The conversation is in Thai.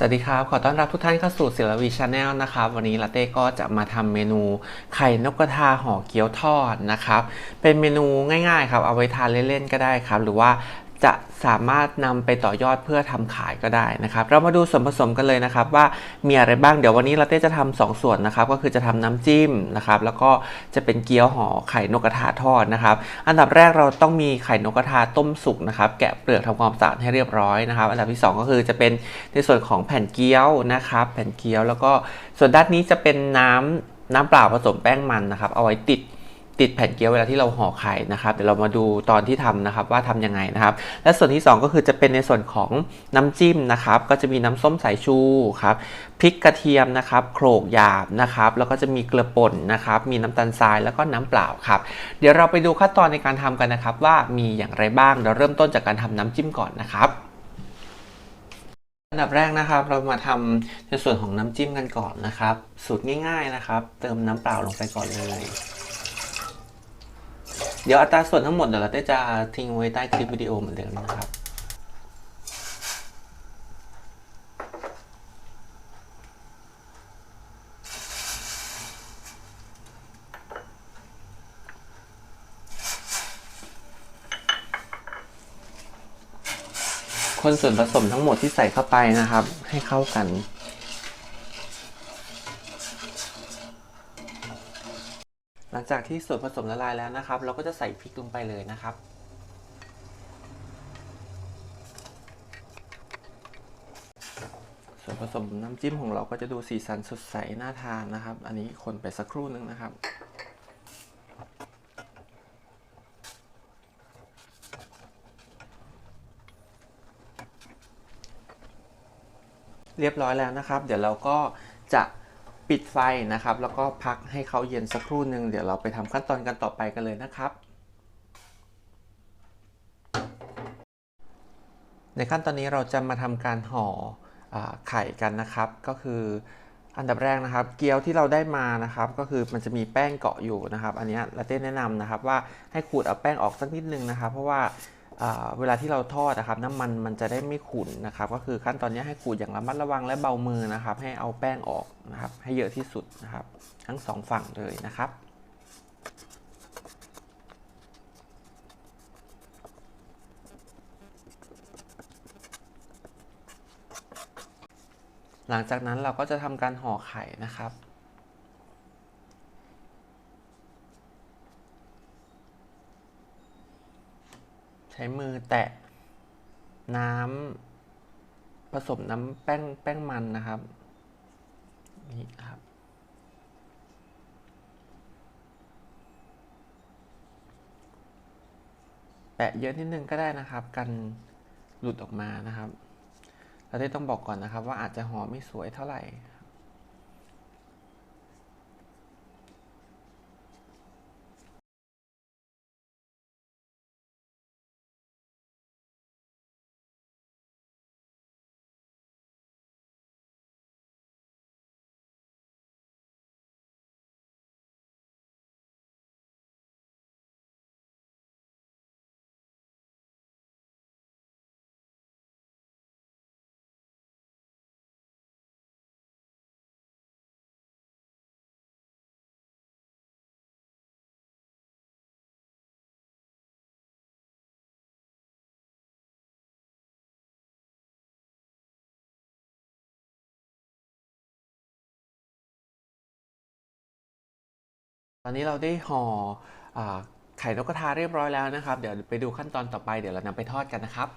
สวัสดีครับ ขอต้อนรับทุกท่านเข้าสู่ศิลวีชาแนลนะครับ วันนี้ลาเต้ก็จะมาทำเมนูไข่นกกระทาห่อเกี๊ยวทอดนะครับ เป็นเมนูง่ายๆครับ เอาไว้ทานเล่นๆก็ได้ครับ หรือว่า จะสามารถนำไปต่อยอดเพื่อทำขายก็ได้นะครับ เรามาดูส่วนผสมกันเลยนะครับ ว่ามีอะไรบ้างเดี๋ยววันนี้ลาเต้จะทำสองส่วนนะครับ ก็คือจะทำน้ำจิ้มนะครับ แล้วก็จะเป็นเกี๊ยวห่อไข่นกกระทาทอดนะครับ อันดับแรกเราต้องมีไข่นกกระทาต้มสุกนะครับ แกะเปลือกทำความสะอาดให้เรียบร้อยนะครับ อันดับที่สองก็คือจะเป็นในส่วนของแผ่นเกี๊ยวนะครับ แผ่นเกี๊ยวแล้วก็ส่วนด้านนี้จะเป็นน้ำน้ำเปล่าผสมแป้งมันนะครับ เอาไว้ติด ติดแผ่นเกี๊ยวเวลาที่เราห่อไข่นะครับเดี๋ยวเรามาดูตอนที่ทำนะครับว่าทำยังไงนะครับ และส่วนที่สองก็คือจะเป็นในส่วนของน้ำจิ้มนะครับ ก็จะมีน้ำส้มสายชูครับพริกกระเทียมนะครับโขลกหยาบนะครับแล้วก็จะมีเกลือป่นนะครับมีน้ำตาลทรายแล้วก็น้ำเปล่าครับเดี๋ยวเราไปดูขั้นตอนในการทำกันนะครับ ว่ามีอย่างไรบ้างเดี๋ยวเริ่มต้นจากการทำน้ำจิ้มก่อนนะครับอันดับแรกนะครับเรามาทำในส่วนของน้ำจิ้มกันก่อนนะครับ สูตรง่าย ๆนะครับ เติมน้ำเปล่าลงไปก่อนเลย เดี๋ยวอัตราส่วนทั้งหมดเดี๋ยวเราจะทิ้งไว้ใต้คลิปวิดีโอเหมือนเดิมนะครับ คนส่วนผสมทั้งหมดที่ใส่เข้าไปนะครับ ให้เข้ากัน ลังจากที่ส่วนผสมละลายแล้วนะครับ เราก็จะใส่พริกลงไปเลยนะครับ ส่วนผสมน้ำจิ้มของเราก็จะดูสีสันสดใสน่าทานนะครับ อันนี้คนไปสักครู่นึงนะครับเรียบร้อยแล้วนะครับ เดี๋ยวเราก็จะ ปิดไฟนะครับ แล้วก็พักให้เขาเย็นสักครู่หนึ่งเดี๋ยวเราไปทำขั้นตอนกันต่อไปกันเลยนะครับ ในขั้นตอนนี้เราจะมาทำการห่ออไข่กันนะครับ ก็คืออันดับแรกนะครับ เกี๊ยวที่เราได้มานะครับ ก็คือมันจะมีแป้งเกาะอยู่นะครับ อันนี้ลาเต้แนะนำนะครับว่าให้ขูดเอาแป้งออกสักนิดนึงนะครับ เพราะว่า เวลาที่เราทอดนะครับน้ำมันมันจะได้ไม่ขุ่นนะครับ ก็คือขั้นตอนนี้ให้ขูดอย่างระมัดระวังและเบามือนะครับ ให้เอาแป้งออกนะครับ ให้เยอะที่สุดนะครับ ทั้งสองฝั่งเลยนะครับหลังจากนั้นเราก็จะทำการห่อไข่นะครับ ช้มือแตะน้ำผสมน้ำแป้งแป้งมันนะครับนี่ครับแปะเยอะนิดนึงก็ได้นะครับ กันหลุดออกมานะครับ เราได้ต้องบอกก่อนนะครับ ว่าอาจจะห่อไม่สวยเท่าไหร่ อนนี้เราได้ห่อไข่นกกระทาเรียบร้อยแล้วนะครับ เดี๋ยวไปดูขั้นตอนต่อไปเดี๋ยวเรานำไปทอดกันนะครับ